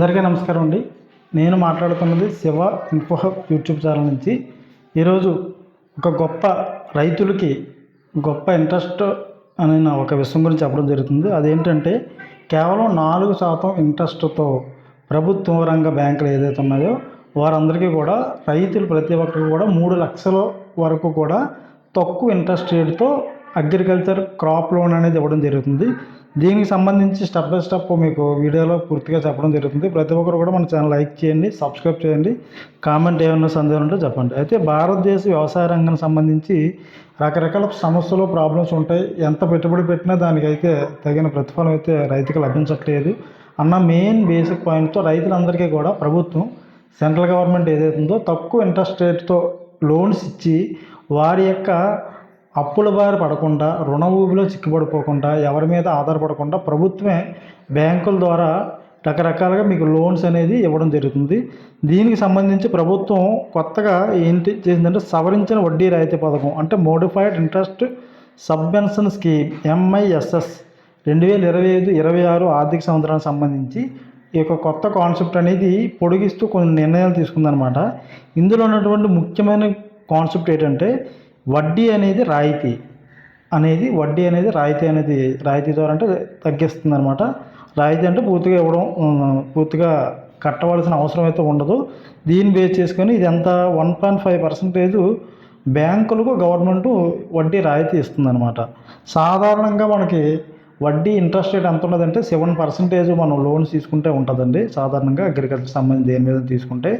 అందరికీ నమస్కారం అండి. నేను మాట్లాడుతున్నది శివ ఇన్ఫో యూట్యూబ్ ఛానల్ నుంచి. ఈరోజు ఒక గొప్ప రైతులకి గొప్ప ఇంట్రెస్ట్ అనే నా ఒక విషయం గురించి చెప్పడం జరుగుతుంది. అదేంటంటే కేవలం నాలుగు శాతం ఇంట్రెస్ట్తో ప్రభుత్వ రంగ బ్యాంకులు ఏదైతే ఉన్నాయో వారందరికీ కూడా రైతులు ప్రతి ఒక్కరు కూడా మూడు లక్షల వరకు కూడా తక్కువ ఇంట్రెస్ట్ రేట్తో అగ్రికల్చర్ క్రాప్ లోన్ అనేది ఇవ్వడం జరుగుతుంది. దీనికి సంబంధించి స్టెప్ బై స్టెప్ మీకు వీడియోలో పూర్తిగా చెప్పడం జరుగుతుంది. ప్రతి ఒక్కరు కూడా మన ఛానల్ లైక్ చేయండి సబ్స్క్రైబ్ చేయండి. కామెంట్ ఏమన్నా సందేహం ఉంటే చెప్పండి. అయితే భారతదేశ వ్యవసాయ రంగానికి సంబంధించి రకరకాల సమస్యలు ప్రాబ్లమ్స్ ఉంటాయి. ఎంత పెట్టుబడి పెట్టినా దానికైతే తగిన ప్రతిఫలం అయితే రైతుకు లభించట్లేదు. అన్న మెయిన్ బేసిక్ పాయింట్తో రైతులందరికీ కూడా ప్రభుత్వం సెంట్రల్ గవర్నమెంట్ ఏదైతుందో ఉందో తక్కువ ఇంట్రెస్ట్ రేట్తో లోన్స్ ఇచ్చి వారి యొక్క అప్పుల బారి పడకుండా రుణ ఊబిలో చిక్కుబడిపోకుండా ఎవరి మీద ఆధారపడకుండా ప్రభుత్వమే బ్యాంకుల ద్వారా రకరకాలుగా మీకు లోన్స్ అనేది ఇవ్వడం జరుగుతుంది. దీనికి సంబంధించి ప్రభుత్వం కొత్తగా ఏంటి చేసిందంటే సవరించిన వడ్డీ రాయితీ పథకం అంటే modified interest subvention scheme MISS రెండు వేల ఇరవై ఐదు ఇరవై ఆరు ఆర్థిక సంవత్సరానికి సంబంధించి ఈ యొక్క కొత్త కాన్సెప్ట్ అనేది పొడిగిస్తూ కొన్ని నిర్ణయాలు తీసుకుందనమాట ఇందులో ఉన్నటువంటి ముఖ్యమైన కాన్సెప్ట్ ఏంటంటే వడ్డీ అనేది రాయితీ అనేది వడ్డీ అనేది రాయితీ అనేది రాయితీ ద్వారా అంటే తగ్గిస్తుంది అనమాట రాయితీ అంటే పూర్తిగా ఇవ్వడం పూర్తిగా కట్టవలసిన అవసరం అయితే ఉండదు. దీన్ని బేస్ చేసుకొని ఇది ఎంత? వన్ పాయింట్ ఫైవ్ పర్సెంటేజ్ బ్యాంకులకు గవర్నమెంట్ వడ్డీ రాయితీ ఇస్తుందన్నమాట. సాధారణంగా మనకి వడ్డీ ఇంట్రెస్ట్ రేట్ ఎంత ఉన్నదంటే సెవెన్ పర్సెంటేజ్ మనం లోన్స్ తీసుకుంటే ఉంటుందండి. సాధారణంగా అగ్రికల్చర్ సంబంధించి దేని మీద తీసుకుంటే.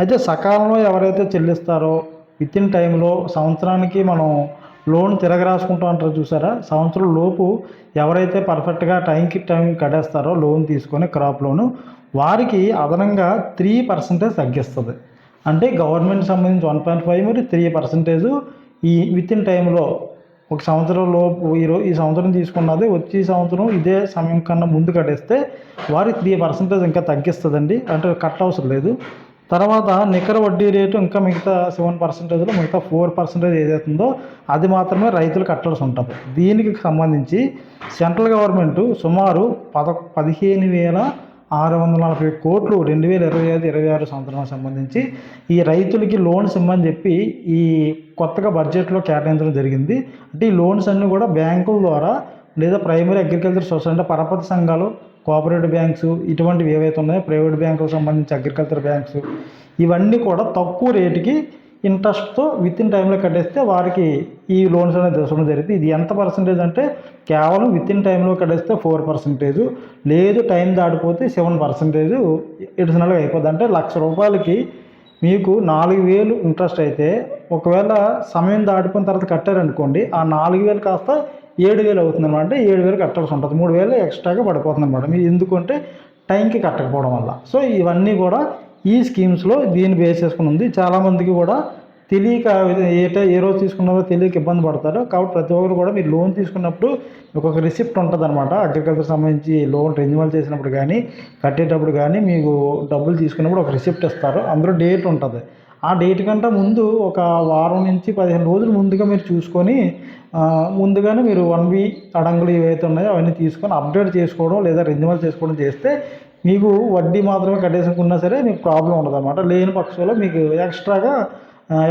అయితే సకాలంలో ఎవరైతే చెల్లిస్తారో విత్ ఇన్ టైంలో సంవత్సరానికి మనం లోన్ తిరగరాసుకుంటాం అంటారు చూసారా? సంవత్సరం లోపు ఎవరైతే పర్ఫెక్ట్గా టైంకి టైం కట్టేస్తారో లోన్ తీసుకొని క్రాప్ లోను వారికి అదనంగా త్రీ పర్సెంటేజ్ తగ్గిస్తుంది. అంటే గవర్నమెంట్ సంబంధించి వన్ పాయింట్ ఫైవ్ మరి త్రీ పర్సెంటేజ్ ఈ విత్ ఇన్ టైంలో ఒక సంవత్సరం లోపు ఈ ఈ సంవత్సరం తీసుకున్నది వచ్చే సంవత్సరం ఇదే సమయం కన్నా ముందు కట్టేస్తే వారికి త్రీ పర్సెంటేజ్ ఇంకా తగ్గిస్తుందండి. అంటే కట్ అవసరం లేదు. తర్వాత నికర వడ్డీ రేటు ఇంకా మిగతా సెవెన్ పర్సెంటేజ్లో మిగతా ఫోర్ పర్సెంటేజ్ ఏదైతుందో అది మాత్రమే రైతులు కట్టాల్సి ఉంటుంది దీనికి సంబంధించి సెంట్రల్ గవర్నమెంట్ సుమారు పద పదిహేను వేల ఆరు వందల నలభై కోట్లు రెండు వేల ఇరవై ఐదు ఇరవై ఆరు సంవత్సరానికి సంబంధించి ఈ రైతులకి లోన్స్ ఇమ్మని చెప్పి ఈ కొత్తగా బడ్జెట్లో కేటాయించడం జరిగింది. అంటే ఈ లోన్స్ అన్నీ కూడా బ్యాంకుల ద్వారా లేదా ప్రైమరీ అగ్రికల్చర్ సొసైటీ అంటే పరపతి సంఘాలు కోఆపరేటివ్ బ్యాంక్స్ ఇటువంటివి ఏవైతే ఉన్నాయో ప్రైవేట్ బ్యాంకులకు సంబంధించి అగ్రికల్చర్ బ్యాంక్స్ ఇవన్నీ కూడా తక్కువ రేటుకి ఇంట్రెస్ట్తో విత్ ఇన్ టైంలో కట్టేస్తే వారికి ఈ లోన్స్ అనేది దొరకడం జరిగింది. ఇది ఎంత పర్సంటేజ్ అంటే కేవలం విత్ ఇన్ టైంలో కట్టేస్తే ఫోర్ పర్సెంటేజ్ లేదు టైం దాటిపోతే సెవెన్ పర్సెంటేజ్ ఎడిషనల్గా అయిపోద్ది. అంటే లక్ష రూపాయలకి మీకు నాలుగు వేలు ఇంట్రెస్ట్ అయితే ఒకవేళ సమయం దాటిపోయిన తర్వాత కట్టారనుకోండి ఆ నాలుగు వేలు కాస్త ఏడు వేలు అవుతుంది అనమాట ఏడు వేలు కట్టాల్సి ఉంటుంది. మూడు వేలు ఎక్స్ట్రాగా పడిపోతుంది అనమాట మీరు ఎందుకంటే టైంకి కట్టకపోవడం వల్ల. సో ఇవన్నీ కూడా ఈ స్కీమ్స్లో దీన్ని బేస్ చేసుకుని ఉంది. చాలామందికి కూడా తెలియక ఏట ఏ రోజు తీసుకున్నారో తెలియక ఇబ్బంది పడతారు. కాబట్టి ప్రతి ఒక్కరు కూడా మీరు లోన్ తీసుకున్నప్పుడు మీకు ఒక రిసిప్ట్ ఉంటుంది అనమాట అగ్రికల్చర్ సంబంధించి లోన్ రెన్యువల్ చేసినప్పుడు కానీ కట్టేటప్పుడు కానీ మీకు డబ్బులు తీసుకున్నప్పుడు ఒక రిసిప్ట్ ఇస్తారు. అందులో డేట్ ఉంటుంది. ఆ డేట్ కంటే ముందు ఒక వారం నుంచి పదిహేను రోజులు ముందుగా మీరు చూసుకొని ముందుగానే మీరు వన్ వీ అడంగులు ఏవైతే ఉన్నాయో అవన్నీ తీసుకొని అప్డేట్ చేసుకోవడం లేదా రెన్యువల్ చేసుకోవడం చేస్తే మీకు వడ్డీ మాత్రమే కట్టేసుకున్నా సరే మీకు ప్రాబ్లం ఉండదు అనమాట లేని పక్షంలో మీకు ఎక్స్ట్రాగా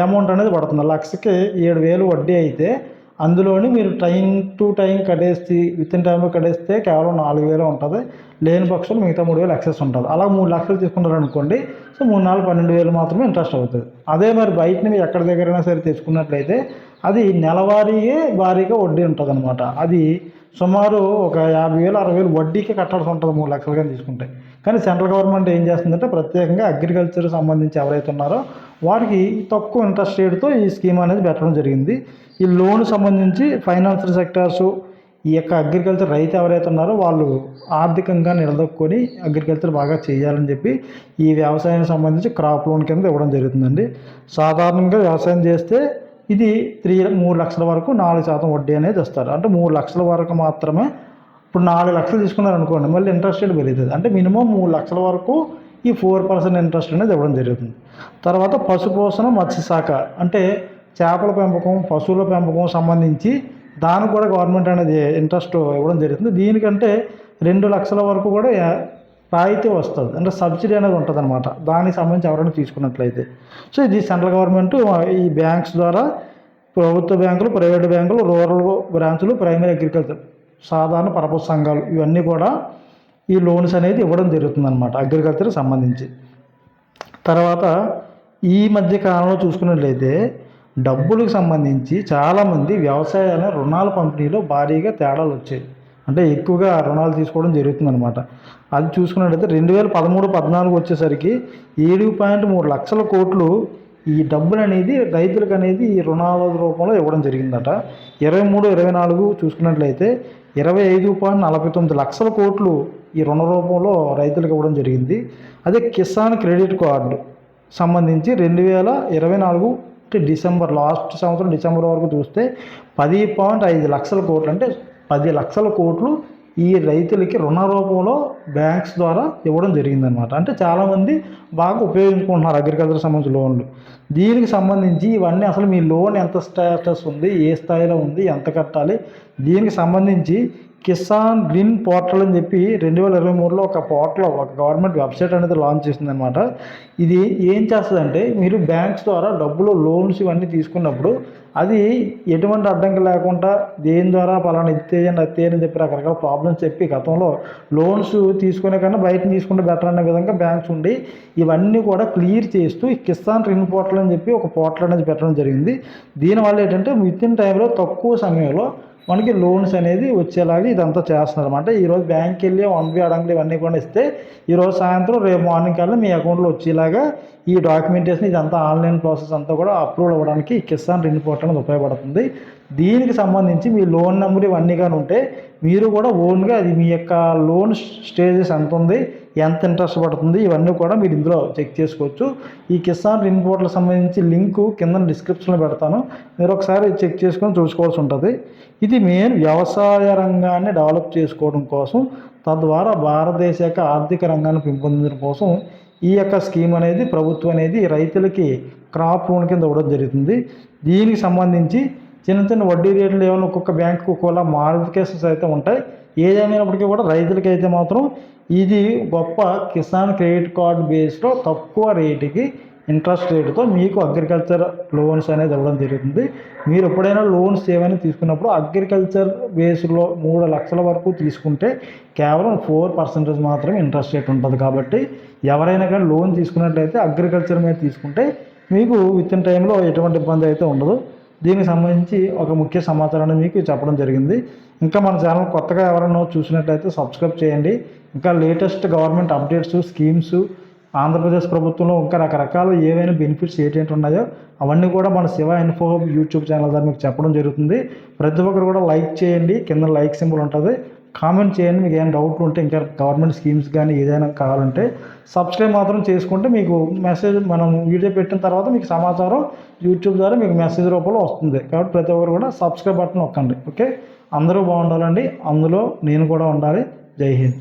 అమౌంట్ అనేది పడుతుంది. లక్షకి ఏడు వేలు వడ్డీ అయితే అందులోని మీరు టైం టు టైం కట్టేసి విత్ ఇన్ టైంలో కట్టేస్తే కేవలం నాలుగు వేలు ఉంటుంది. లేని పక్షంలో మిగతా మూడు వేలు ఎక్సెస్ ఉంటుంది. అలా మూడు లక్షలు తీసుకున్నారు అనుకోండి సో మూడు నాలుగు పన్నెండు వేలు మాత్రమే ఇంట్రెస్ట్ అవుతుంది. అదే మరి బయటని మీరు ఎక్కడి దగ్గరైనా సరే తెచ్చుకున్నట్లయితే అది నెలవారీయే భారీగా వడ్డీ ఉంటుంది అనమాట అది సుమారు ఒక యాభై వేలు అరవై వేలు వడ్డీకి కట్టాల్సి ఉంటుంది మూడు లక్షలుగా తీసుకుంటే. కానీ సెంట్రల్ గవర్నమెంట్ ఏం చేస్తుందంటే ప్రత్యేకంగా అగ్రికల్చర్ సంబంధించి ఎవరైతే ఉన్నారో వారికి తక్కువ ఇంట్రెస్ట్ రేట్తో ఈ స్కీమ్ అనేది పెట్టడం జరిగింది. ఈ లోన్ సంబంధించి ఫైనాన్షియల్ సెక్టార్స్ ఈ యొక్క అగ్రికల్చర్ రైతు ఎవరైతే ఉన్నారో వాళ్ళు ఆర్థికంగా నిలదొక్కుని అగ్రికల్చర్ బాగా చేయాలని చెప్పి ఈ వ్యవసాయానికి సంబంధించి క్రాప్ లోన్ కింద ఇవ్వడం జరుగుతుందండి. సాధారణంగా వ్యవసాయం చేస్తే ఇది త్రీ మూడు లక్షల వరకు నాలుగు శాతం వడ్డీ అనేది ఇస్తారు. అంటే మూడు లక్షల వరకు మాత్రమే ఇప్పుడు నాలుగు లక్షలు తీసుకున్నారు అనుకోండి మళ్ళీ ఇంట్రెస్ట్ రేట్ పెరుగుతుంది. అంటే మినిమం మూడు లక్షల వరకు ఈ ఫోర్ పర్సెంట్ ఇంట్రెస్ట్ అనేది ఇవ్వడం జరుగుతుంది. తర్వాత పశుపోషణ మత్స్యశాఖ అంటే చేపల పెంపకం పశువుల పెంపకం సంబంధించి దానికి కూడా గవర్నమెంట్ అనేది ఇంట్రెస్ట్ ఇవ్వడం జరుగుతుంది. దీనికంటే రెండు లక్షల వరకు కూడా రాయితీ వస్తుంది. అంటే సబ్సిడీ అనేది ఉంటుంది అనమాట దానికి సంబంధించి ఎవరైనా తీసుకున్నట్లయితే. సో ఇది సెంట్రల్ గవర్నమెంట్ ఈ బ్యాంక్స్ ద్వారా ప్రభుత్వ బ్యాంకులు ప్రైవేట్ బ్యాంకులు రూరల్ బ్రాంచులు ప్రైమరీ అగ్రికల్చర్ సాధారణ పరపతి సంఘాలు ఇవన్నీ కూడా ఈ లోన్స్ అనేది ఇవ్వడం జరుగుతుంది అనమాట అగ్రికల్చర్కి సంబంధించి. తర్వాత ఈ మధ్య కాలంలో చూసుకున్నట్లయితే డబ్బులకు సంబంధించి చాలామంది వ్యవసాయాన్ని రుణాల పంపిణీలో భారీగా తేడాలు వచ్చాయి. అంటే ఎక్కువగా రుణాలు తీసుకోవడం జరుగుతుందనమాట అది చూసుకున్నట్లయితే రెండు వేల పదమూడు పద్నాలుగు వచ్చేసరికి ఏడు పాయింట్ మూడు లక్షల కోట్లు ఈ డబ్బులు అనేది రైతులకు అనేది ఈ రుణాల రూపంలో ఇవ్వడం జరిగిందట. ఇరవై మూడు ఇరవై నాలుగు చూసుకున్నట్లయితే ఇరవై ఐదు పాయింట్ నలభై తొమ్మిది లక్షల కోట్లు ఈ రుణ రూపంలో రైతులకు ఇవ్వడం జరిగింది. అదే కిసాన్ క్రెడిట్ కార్డు సంబంధించి రెండు వేల ఇరవై నాలుగు డిసెంబర్ లాస్ట్ సంవత్సరం డిసెంబర్ వరకు చూస్తే పది పాయింట్ ఐదు లక్షల కోట్లు అంటే పది లక్షల కోట్లు ఈ రైతులకి రుణ రూపంలో బ్యాంక్స్ ద్వారా ఇవ్వడం జరిగిందనమాట అంటే చాలామంది బాగా ఉపయోగించుకుంటున్నారు అగ్రికల్చర్ సంబంధించిన లోన్లు దీనికి సంబంధించి ఇవన్నీ అసలు మీ లోన్ ఎంత స్టేటస్ ఉంది ఏ స్థాయిలో ఉంది ఎంత కట్టాలి? దీనికి సంబంధించి కిసాన్ గ్రీన్ పోర్టల్ అని చెప్పి రెండు వేల ఇరవై మూడులో ఒక పోర్టల్ ఒక గవర్నమెంట్ వెబ్సైట్ అనేది లాంచ్ చేసిందనమాట ఇది ఏం చేస్తుందంటే మీరు బ్యాంక్స్ ద్వారా డబ్బులు లోన్స్ ఇవన్నీ తీసుకున్నప్పుడు అది ఎటువంటి అడ్డంకి లేకుండా దేని ద్వారా పలానా ఇచ్చేయండి అత్తేయని అని చెప్పి రకరకాల ప్రాబ్లమ్స్ చెప్పి గతంలో లోన్స్ తీసుకునే కన్నా బయట తీసుకుంటే బెటర్ అనే విధంగా బ్యాంక్స్ ఉండి ఇవన్నీ కూడా క్లియర్ చేస్తూ కిసాన్ రిన్ పోర్టల్ అని చెప్పి ఒక పోర్టల్ అనేది పెట్టడం జరిగింది. దీనివల్ల ఏంటంటే విత్ ఇన్ టైంలో తక్కువ సమయంలో మనకి లోన్స్ అనేది వచ్చేలాగా ఇదంతా చేస్తున్నారు. అనమాట ఈరోజు బ్యాంక్కి వెళ్ళి వన్ బి అడంగులు ఇవన్నీ కూడా ఇస్తే ఈరోజు సాయంత్రం రేపు మార్నింగ్ కల్లా మీ అకౌంట్లో వచ్చేలాగా ఈ డాక్యుమెంటేషన్ ఇదంతా ఆన్లైన్ ప్రాసెస్ అంతా కూడా అప్రూవ్ అవ్వడానికి కిసాన్ రిన్ పోర్టల్ అనేది ఉపయోగపడుతుంది. దీనికి సంబంధించి మీ లోన్ నెంబర్ ఇవన్నీ కానీ ఉంటే మీరు కూడా ఓన్గా అది మీ యొక్క లోన్ స్టేజెస్ ఎంత ఉంది ఎంత ఇంట్రెస్ట్ పడుతుంది ఇవన్నీ కూడా మీరు ఇందులో చెక్ చేసుకోవచ్చు. ఈ కిసాన్ రిన్ పోర్టల్ సంబంధించి లింకు కింద డిస్క్రిప్షన్లో పెడతాను. మీరు ఒకసారి చెక్ చేసుకొని చూసుకోవాల్సి ఉంటుంది. ఇది మెయిన్ వ్యవసాయ రంగాన్ని డెవలప్ చేసుకోవడం కోసం తద్వారా భారతదేశ యొక్క ఆర్థిక రంగాన్ని పెంపొందించడం కోసం ఈ యొక్క స్కీమ్ అనేది ప్రభుత్వం అనేది రైతులకి క్రాప్ లోన్ కింద ఇవ్వడం జరుగుతుంది. దీనికి సంబంధించి చిన్న చిన్న వడ్డీ రేట్లు ఏమైనా ఒక్కొక్క బ్యాంకు ఒక్కోలా మాడిఫికేషన్స్ అయితే ఉంటాయి. ఏదేమైనప్పటికీ కూడా రైతులకి అయితే మాత్రం ఇది గొప్ప కిసాన్ క్రెడిట్ కార్డ్ బేస్లో తక్కువ రేటుకి ఇంట్రెస్ట్ రేటుతో మీకు అగ్రికల్చర్ లోన్స్ అనేది ఇవ్వడం జరుగుతుంది. మీరు ఎప్పుడైనా లోన్స్ ఏమైనా తీసుకున్నప్పుడు అగ్రికల్చర్ బేస్లో మూడు లక్షల వరకు తీసుకుంటే కేవలం ఫోర్ పర్సెంటేజ్ మాత్రమే ఇంట్రెస్ట్ రేట్ ఉంటుంది కాబట్టి ఎవరైనా కానీ లోన్ తీసుకున్నట్లయితే అగ్రికల్చర్ మీద తీసుకుంటే మీకు విత్ ఇన్ టైంలో ఎటువంటి ఇబ్బంది అయితే ఉండదు. దీనికి సంబంధించి ఒక ముఖ్య సమాచారాన్ని మీకు చెప్పడం జరిగింది. ఇంకా మన ఛానల్ కొత్తగా ఎవరైనా చూసినట్లయితే సబ్స్క్రైబ్ చేయండి. ఇంకా latest government updates schemes Andhra Pradesh ప్రభుత్వంలో ఇంకా రకరకాల ఏవైనా బెనిఫిట్స్ ఏంటంటే ఉన్నాయో అవన్నీ కూడా మన శివ ఇన్ఫో యూట్యూబ్ ఛానల్ ద్వారా మీకు చెప్పడం జరుగుతుంది. ప్రతి ఒక్కరు కూడా లైక్ చేయండి. కింద లైక్ సింబల్ ఉంటుంది. కామెంట్ చేయండి మీకు ఏమైనా డౌట్లు ఉంటే ఇంకా గవర్నమెంట్ స్కీమ్స్ కానీ ఏదైనా కావాలంటే సబ్స్క్రైబ్ మాత్రం చేసుకుంటే మీకు మెసేజ్ మనం వీడియో పెట్టిన తర్వాత మీకు సమాచారం యూట్యూబ్ ద్వారా మీకు మెసేజ్ రూపంలో వస్తుంది. కాబట్టి ప్రతి ఒక్కరు కూడా సబ్స్క్రైబ్ బటన్ నొక్కండి. ఓకే అందరూ బాగుండాలండి. అందులో నేను కూడా ఉండాలి. జై హింద్.